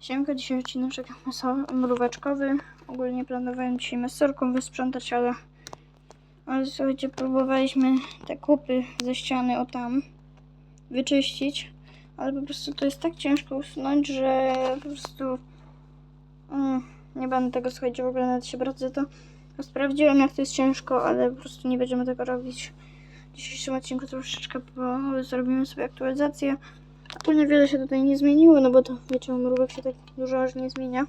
Siemka, dzisiaj odcinek mróweczkowy. Ogólnie planowałem dzisiaj mesorką wysprzątać, ale... Ale słuchajcie, próbowaliśmy te kupy ze ściany o tam wyczyścić. Ale po prostu to jest tak ciężko usunąć, że po prostu... Mm, nie będę tego, słuchajcie, w ogóle nawet się brać za to. Sprawdziłem, jak to jest ciężko, ale po prostu nie będziemy tego robić. W dzisiejszym odcinku troszeczkę bo zrobimy sobie aktualizację. Ogólnie wiele się tutaj nie zmieniło, no bo to wiecie, mrówek się tak dużo aż nie zmienia.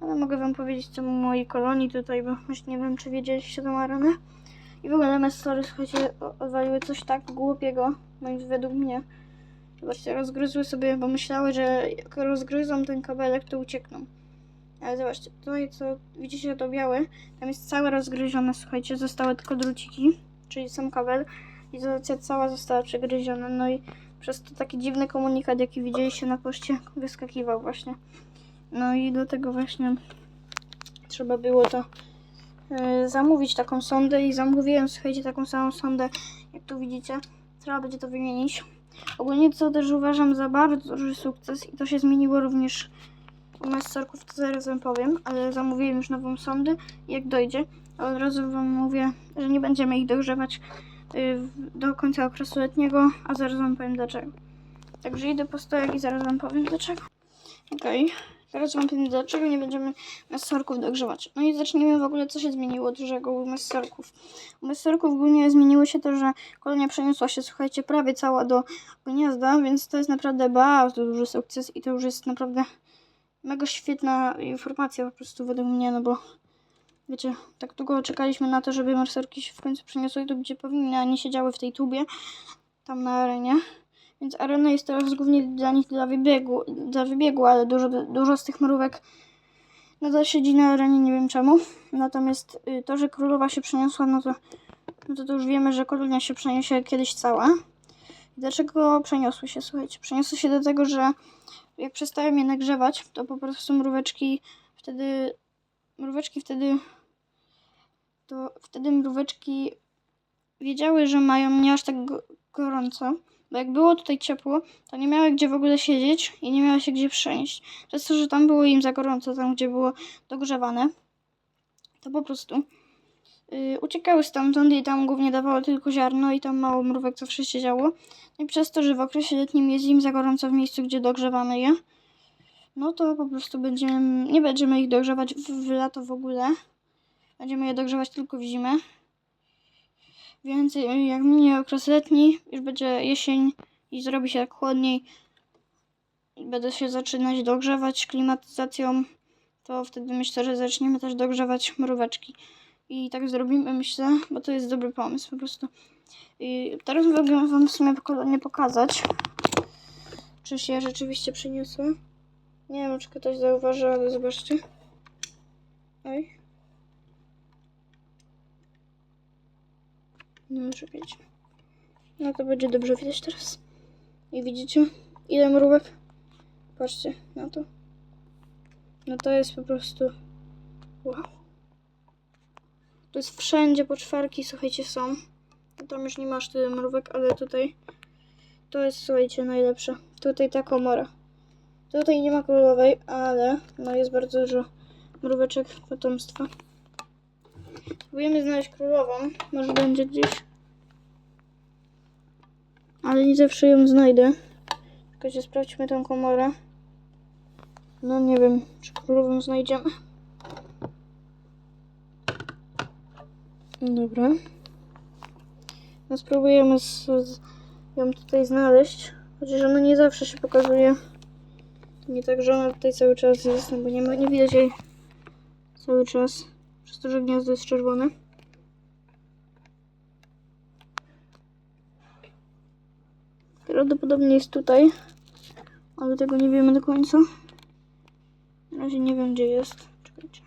Ale mogę wam powiedzieć co u mojej kolonii tutaj, bo właśnie nie wiem czy wiedzieliście tą arenę. I w ogóle mestory, słuchajcie, o- odwaliły coś tak głupiego, moim według mnie. Zobaczcie, rozgryzły sobie, bo myślały, że jak rozgryzą ten kabelek, to uciekną. Ale zobaczcie, tutaj co widzicie to białe, tam jest całe rozgryzione, słuchajcie, zostały tylko druciki, czyli sam kabel. Izolacja cała została przegryziona, no i przez to taki dziwny komunikat, jaki widzieliście na poście, wyskakiwał właśnie. No i do tego właśnie trzeba było to e, zamówić taką sondę i zamówiłem, słuchajcie, taką samą sondę, jak tu widzicie. Trzeba będzie to wymienić. Ogólnie co też uważam za bardzo duży sukces i to się zmieniło również u Messorków, to zaraz wam powiem, ale zamówiłem już nową sondę jak dojdzie, od razu wam mówię, że nie będziemy ich dogrzewać y, do końca okresu letniego, a zaraz wam powiem dlaczego. Także idę po stojak i zaraz wam powiem dlaczego. Okej, teraz wam powiem dlaczego nie będziemy messorków dogrzewać. No i zacznijmy w ogóle co się zmieniło dużego u messorków. U messorków ogólnie zmieniło się to, że kolonia przeniosła się, słuchajcie, prawie cała do gniazda, więc to jest naprawdę bardzo duży sukces i to już jest naprawdę mega świetna informacja po prostu według mnie, no bo wiecie, tak długo czekaliśmy na to, żeby mercerki się w końcu przeniosły tu, gdzie powinny, a nie siedziały w tej tubie, tam na arenie. Więc arena jest teraz głównie dla nich dla wybiegu, dla wybiegu ale dużo, dużo z tych mrówek nadal siedzi na arenie, nie wiem czemu. Natomiast y, to, że królowa się przeniosła, no to, no to, to już wiemy, że kolonia się przeniesie kiedyś cała. Dlaczego przeniosły się? Słuchajcie, przeniosły się do tego, że jak przestałem je nagrzewać, to po prostu mróweczki wtedy mróweczki wtedy to wtedy mróweczki wiedziały, że mają nie aż tak go- gorąco, bo jak było tutaj ciepło, to nie miały gdzie w ogóle siedzieć i nie miały się gdzie przenieść. Przez to, że tam było im za gorąco, tam gdzie było dogrzewane, to po prostu yy, uciekały stamtąd i tam głównie dawało tylko ziarno i tam mało mrówek zawsze siedziało. No i przez to, że w okresie letnim jest im za gorąco w miejscu, gdzie dogrzewamy je, no to po prostu będziemy, nie będziemy ich dogrzewać w, w lato w ogóle. Będziemy je dogrzewać tylko w zimę. Więc jak minie okres letni, już będzie jesień i zrobi się tak chłodniej, będę się zaczynać dogrzewać klimatyzacją, to wtedy myślę, że zaczniemy też dogrzewać mróweczki. I tak zrobimy, myślę, bo to jest dobry pomysł po prostu. I teraz mogę wam w sumie nie pokazać, czy się rzeczywiście przeniosło. Nie wiem, czy ktoś zauważy, ale zobaczcie. Oj. No, czekajcie. No to będzie dobrze widać teraz. I widzicie, ile mrówek? Patrzcie na to. No to jest po prostu... Wow. To jest wszędzie poczwarki, słuchajcie, są. Tam już nie masz tyle mrówek, ale tutaj to jest, słuchajcie, najlepsze. Tutaj ta komora. Tutaj nie ma królowej, ale no jest bardzo dużo mróweczek potomstwa. Próbujemy znaleźć królową. Może będzie gdzieś. Ale nie zawsze ją znajdę. Czekajcie, sprawdźmy tą komorę. No nie wiem, czy królową znajdziemy. Dobra. No spróbujemy z, z ją tutaj znaleźć. Chociaż ona nie zawsze się pokazuje. Nie tak, że ona tutaj cały czas jest, no bo nie, ma, nie widać jej cały czas. Przez to, że gniazdo jest czerwone. Prawdopodobnie jest tutaj, ale tego nie wiemy do końca. Na razie nie wiem, gdzie jest. Czekajcie.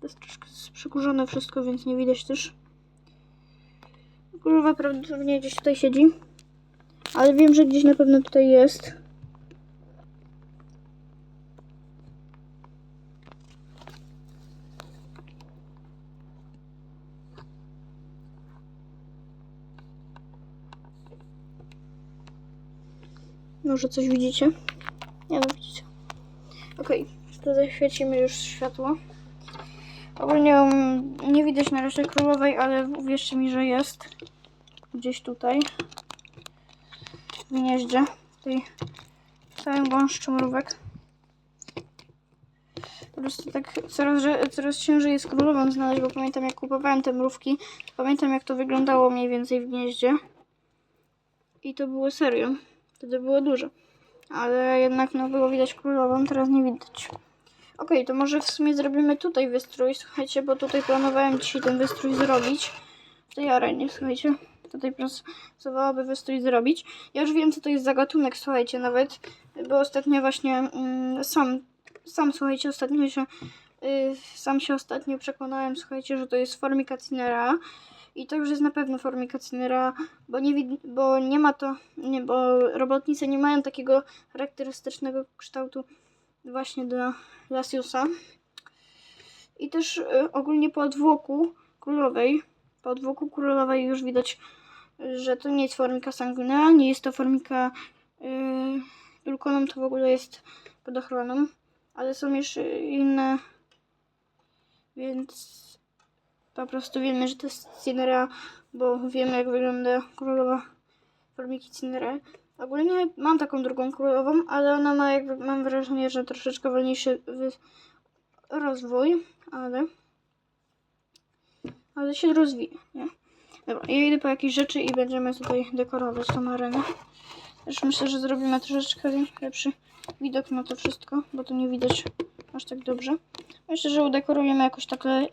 To jest troszkę przykurzone wszystko, więc nie widać też. Królowa prawdopodobnie gdzieś tutaj siedzi. Ale wiem, że gdzieś na pewno tutaj jest. Może coś widzicie? Nie no, widzicie. Okej, to zaświecimy już światło. Ogólnie um, nie widać na razie królowej, ale uwierzcie mi, że jest. Gdzieś tutaj. W gnieździe. W tej całym gąszczu mrówek. Po prostu tak coraz, coraz ciężej jest królową znaleźć, bo pamiętam jak kupowałem te mrówki, pamiętam jak to wyglądało mniej więcej w gnieździe. I to było serio. Wtedy było dużo. Ale jednak no było widać królową, teraz nie widać. Okej, to może w sumie zrobimy tutaj wystrój, słuchajcie, bo tutaj planowałem dzisiaj ten wystrój zrobić. W tej arenie, słuchajcie. Tutaj pracowałoby wystrój zrobić. Ja już wiem, co to jest za gatunek, słuchajcie, nawet. Bo ostatnio właśnie mm, sam, sam, słuchajcie, ostatnio się, y, sam się ostatnio przekonałem, słuchajcie, że to jest Formica cinera. I to już jest na pewno Formica cinera, bo nie, bo nie ma to, nie, bo robotnice nie mają takiego charakterystycznego kształtu właśnie dla Lasiusa. I też y, ogólnie po odwłoku królowej, po odwłoku królowej już widać, że to nie jest formika sanguinea, nie jest to formika y, Dulconom, to w ogóle jest pod ochroną, ale są jeszcze inne, więc po prostu wiemy, że to jest Cinera, bo wiemy jak wygląda królowa formiki Cinera. Ogólnie mam taką drugą królową, ale ona ma jakby, mam wrażenie, że troszeczkę wolniejszy rozwój, ale ale się rozwija, nie? Dobra, ja idę po jakieś rzeczy i będziemy tutaj dekorować tą arenę. Też myślę, że zrobimy troszeczkę lepszy widok na to wszystko, bo to nie widać aż tak dobrze. Myślę, że udekorujemy jakoś tak y,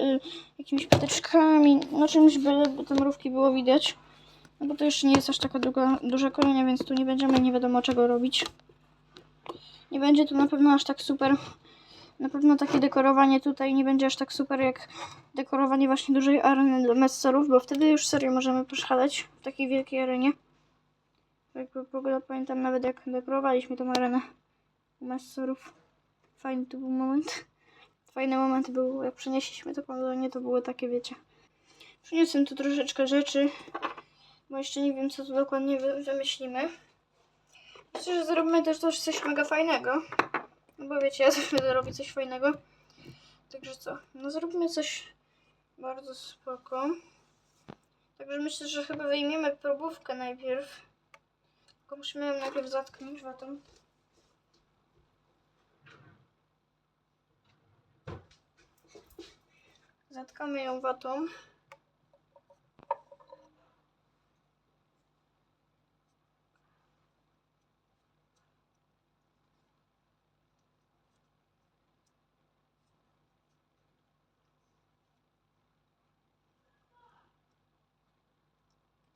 jakimiś patyczkami, no czymś by te mrówki było widać. No bo to jeszcze nie jest aż taka długa, duża kolonia, więc tu nie będziemy nie wiadomo czego robić. Nie będzie to na pewno aż tak super. Na pewno takie dekorowanie tutaj nie będzie aż tak super jak dekorowanie właśnie dużej areny dla messerów, bo wtedy już serio możemy poszaleć w takiej wielkiej arenie. Jakby w ogóle pamiętam nawet jak dekorowaliśmy tą arenę messerów. Fajny to był moment. Fajny moment był jak przenieśliśmy to kolonie, to było takie wiecie. Przyniosłem tu troszeczkę rzeczy, bo jeszcze nie wiem co tu dokładnie wy- wymyślimy. Myślę, że zrobimy też coś mega fajnego. No bo wiecie, ja zawsze robić coś fajnego. Także co? No zrobimy coś bardzo spoko. Także myślę, że chyba wyjmiemy probówkę najpierw. Tylko musimy ją najpierw zatknąć watą. Zatkamy ją watą.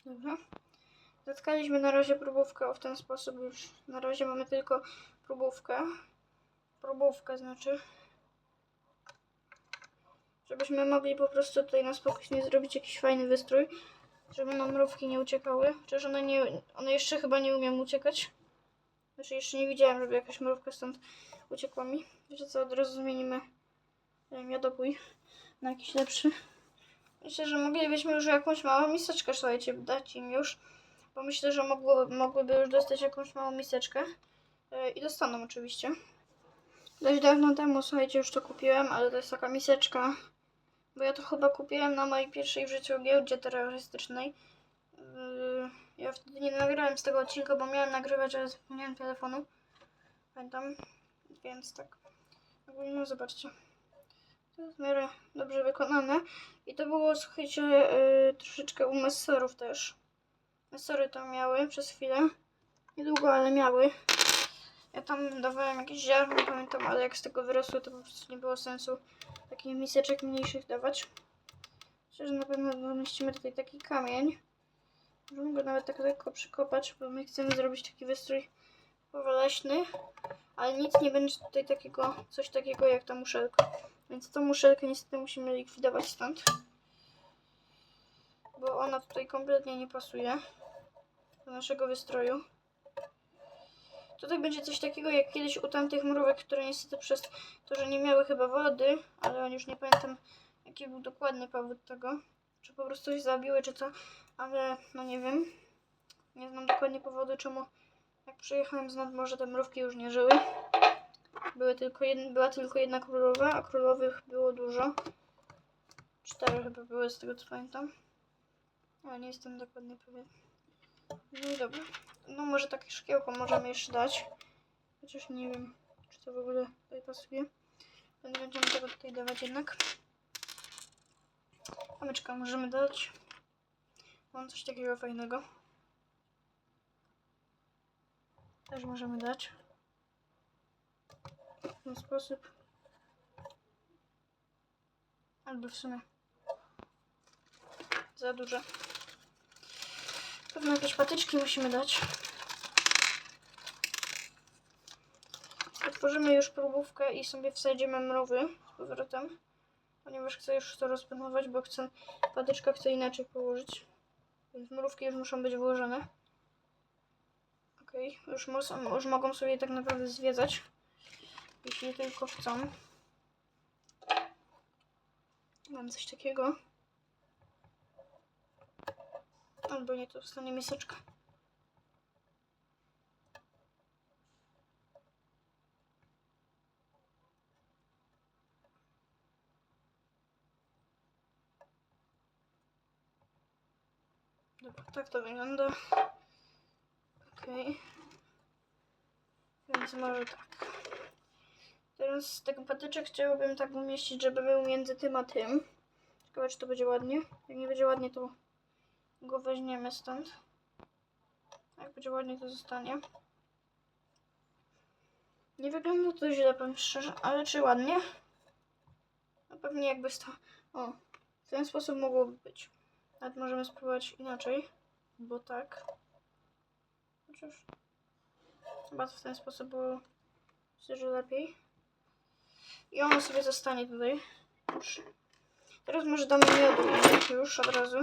Dobra. Zatkaliśmy na razie próbówkę w ten sposób już. Na razie mamy tylko próbówkę. Próbówkę znaczy. Żebyśmy mogli po prostu tutaj na spokojnie zrobić jakiś fajny wystrój. Żeby nam mrówki nie uciekały. Chociaż one, nie, one jeszcze chyba nie umieją uciekać. Znaczy jeszcze nie widziałem, żeby jakaś mrówka stąd uciekła mi. Wiecie co, od razu zmienimy jadobój na jakiś lepszy. Myślę, że moglibyśmy już jakąś małą miseczkę, słuchajcie, dać im już. Bo myślę, że mogło, mogłyby już dostać jakąś małą miseczkę. Yy, I dostaną oczywiście. Dość dawno temu, słuchajcie, już to kupiłem, ale to jest taka miseczka. Bo ja to chyba kupiłem na mojej pierwszej w życiu giełdzie terrorystycznej. Yy, ja wtedy nie nagrałem z tego odcinka, bo miałem nagrywać, ale zapomniałem telefonu. Pamiętam. Więc tak. No zobaczcie. To jest w miarę dobrze wykonane. I to było, słuchajcie, yy, troszeczkę u messerów też. Messery tam miały przez chwilę. Niedługo, ale miały. Ja tam dawałem jakieś ziarno, pamiętam, ale jak z tego wyrosły, to po prostu nie było sensu takich miseczek mniejszych dawać. Myślę, że na pewno zamieścimy tutaj taki kamień. Możemy go nawet tak lekko przykopać, bo my chcemy zrobić taki wystrój powoleśny. Ale nic nie będzie tutaj takiego, coś takiego jak ta muszelka. Więc tą muszelkę niestety musimy likwidować stąd. Bo ona tutaj kompletnie nie pasuje do naszego wystroju. Tutaj będzie coś takiego jak kiedyś u tamtych mrówek, które niestety przez to, że nie miały chyba wody, ale już nie pamiętam jaki był dokładny powód tego. Czy po prostu się zabiły, czy co, ale no nie wiem. Nie znam dokładnie powodu, czemu jak przyjechałem z nadmorza te mrówki już nie żyły. były tylko jed, była tylko jedna królowa, a królowych było dużo. Cztery chyba były z tego co pamiętam. Ale nie jestem dokładnie pewien. No i dobra. No może takie szkiełko możemy jeszcze dać. Chociaż nie wiem, czy to w ogóle tutaj pasuje. Więc będziemy tego tutaj dawać jednak. Kamyczka możemy dać. Mam coś takiego fajnego. Też możemy dać. W ten sposób. Albo w sumie za duże. Pewno jakieś patyczki musimy dać. Otworzymy już próbówkę i sobie wsadzimy mrowy z powrotem. Ponieważ chcę już to rozpędować, bo chcę patyczka chcę inaczej położyć. Więc mrówki już muszą być włożone. Okej, już, już mogą sobie tak naprawdę zwiedzać. Jeśli tylko chcą. Mam coś takiego. Albo nie, to wstanie miseczka. Dobra, tak to wygląda. Okej. Więc może tak. Teraz tego patyczek chciałbym tak umieścić, żeby był między tym a tym. Ciekawe, czy to będzie ładnie. Jak nie będzie ładnie, to go weźmiemy stąd. Jak będzie ładnie, to zostanie. Nie wygląda to źle, powiem szczerze, ale czy ładnie? No pewnie jakby sta... O, w ten sposób mogłoby być. Nawet możemy spróbować inaczej, bo tak. Chociaż chyba w ten sposób było że lepiej. I ono sobie zostanie tutaj. Już. Teraz może damy miodu już od razu.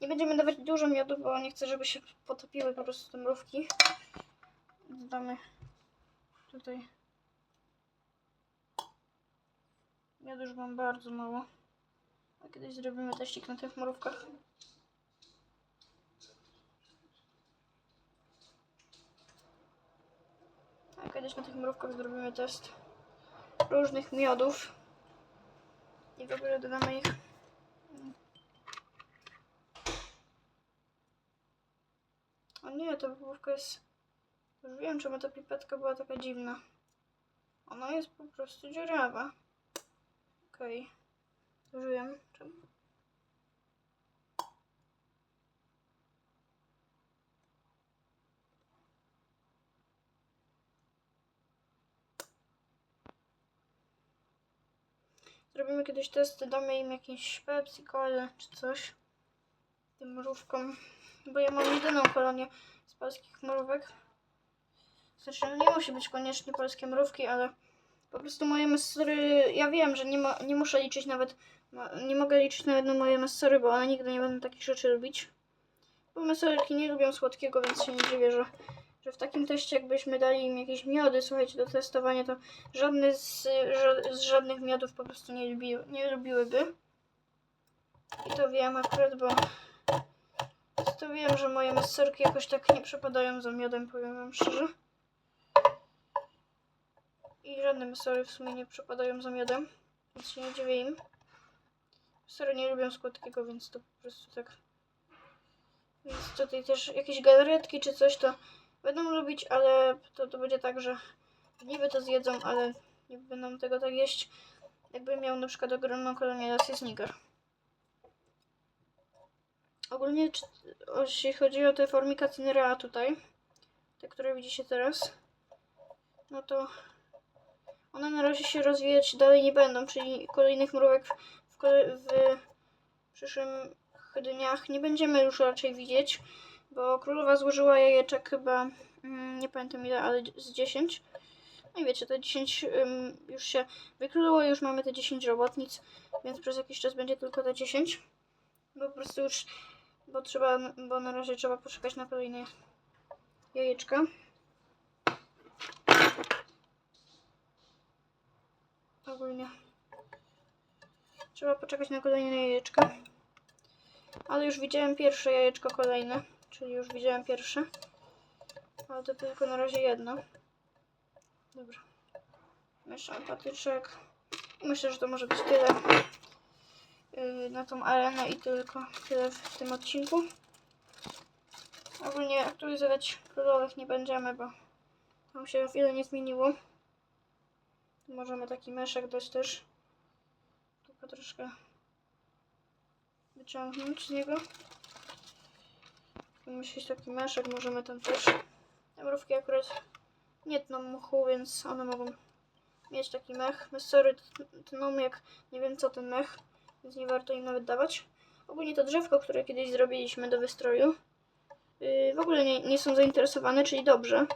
Nie będziemy dawać dużo miodu, bo nie chcę, żeby się potopiły po prostu te mrówki. Damy tutaj. Miodu już mam bardzo mało. Kiedyś zrobimy teścik na tych mrówkach. A kiedyś na tych mrówkach zrobimy test różnych miodów. I w ogóle dodamy ich. O nie, ta wypływka jest... Już wiem, czemu ta pipetka była taka dziwna. Ona jest po prostu dziurawa. Okej. Już wiem, czemu. Zrobimy kiedyś testy, damy im jakieś Pepsi, Cola czy coś. Tym mrówkom. Bo ja mam jedyną kolonię z polskich mrówek. Znaczy, no nie musi być koniecznie polskie mrówki, ale po prostu moje messery, ja wiem, że nie, ma, nie muszę liczyć nawet, nie mogę liczyć nawet na moje messery, bo one nigdy nie będą takich rzeczy lubić. Bo messerki nie lubią słodkiego, więc się nie dziwię, że, że w takim teście jakbyśmy dali im jakieś miody, słuchajcie, do testowania, to żadne z, ża- z żadnych miodów po prostu nie, lubi, nie lubiłyby. I to wiem akurat, bo to wiem, że moje messerki jakoś tak nie przepadają za miodem, powiem wam szczerze. I żadne mesory w sumie nie przepadają za miodem, więc się nie dziwię im. Mesory nie lubią słodkiego, więc to po prostu tak. Więc tutaj też jakieś galaretki czy coś to będą lubić, ale to, to będzie tak, że niby to zjedzą, ale nie będą tego tak jeść, jakby miał na przykład ogromną kolonię lasy sneaker. Ogólnie, czy- jeśli chodzi o te formika cinerea tutaj, te, które widzicie teraz, no to one na razie się rozwijać dalej nie będą, czyli kolejnych mrówek w, przyszłych dniach nie będziemy już raczej widzieć, bo królowa złożyła jajeczek chyba, mm, nie pamiętam ile, ale z 10. No i wiecie, te 10 ym, już się wykluło, już mamy te 10 robotnic, więc przez jakiś czas będzie tylko te 10. Bo po prostu już, bo trzeba, bo na razie trzeba poczekać na kolejne jajeczka. Ogólnie. Trzeba poczekać na kolejne jajeczka. Ale już widziałem pierwsze jajeczko kolejne. Czyli już widziałem pierwsze. Ale to tylko na razie jedno. Dobra. Mieszam patyczek. Myślę, że to może być tyle yy, na tą arenę i tylko tyle w tym odcinku. Ogólnie aktualizować królowych nie będziemy, bo tam się wiele nie zmieniło. Możemy taki meszek dać też. Tylko troszkę wyciągnąć z niego. Myśleć taki meszek możemy tam też. Te mrówki akurat nie tną mchu, więc one mogą mieć taki mech. Mesory tną jak nie wiem co ten mech, więc nie warto im nawet dawać. Ogólnie to drzewko, które kiedyś zrobiliśmy do wystroju, yy, w ogóle nie, nie są zainteresowane, czyli dobrze,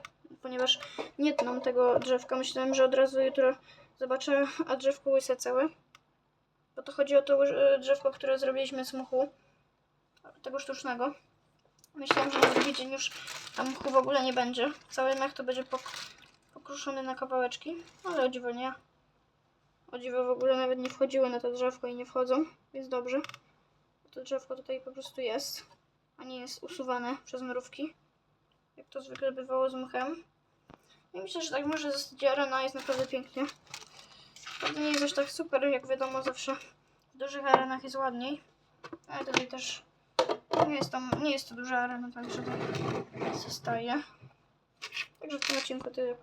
ponieważ nie tną tego drzewka. Myślałem, że od razu jutro zobaczę, a drzewko łyse całe. Bo to chodzi o to drzewko, które zrobiliśmy z mchu, tego sztucznego. Myślałam, że na drugi dzień już tam mchu w ogóle nie będzie. Cały mech to będzie pok pokruszony na kawałeczki, ale o dziwo nie. O dziwo w ogóle nawet nie wchodziły na to drzewko i nie wchodzą, więc dobrze. To drzewko tutaj po prostu jest, a nie jest usuwane przez mrówki, jak to zwykle bywało z mchem. I myślę, że tak może zostać arena, jest naprawdę pięknie. Prawda nie jest aż tak super, jak wiadomo zawsze w dużych arenach jest ładniej, ale tutaj też nie jest, tam, nie jest to duża arena, także to zostaje. Także w tym odcinku tyle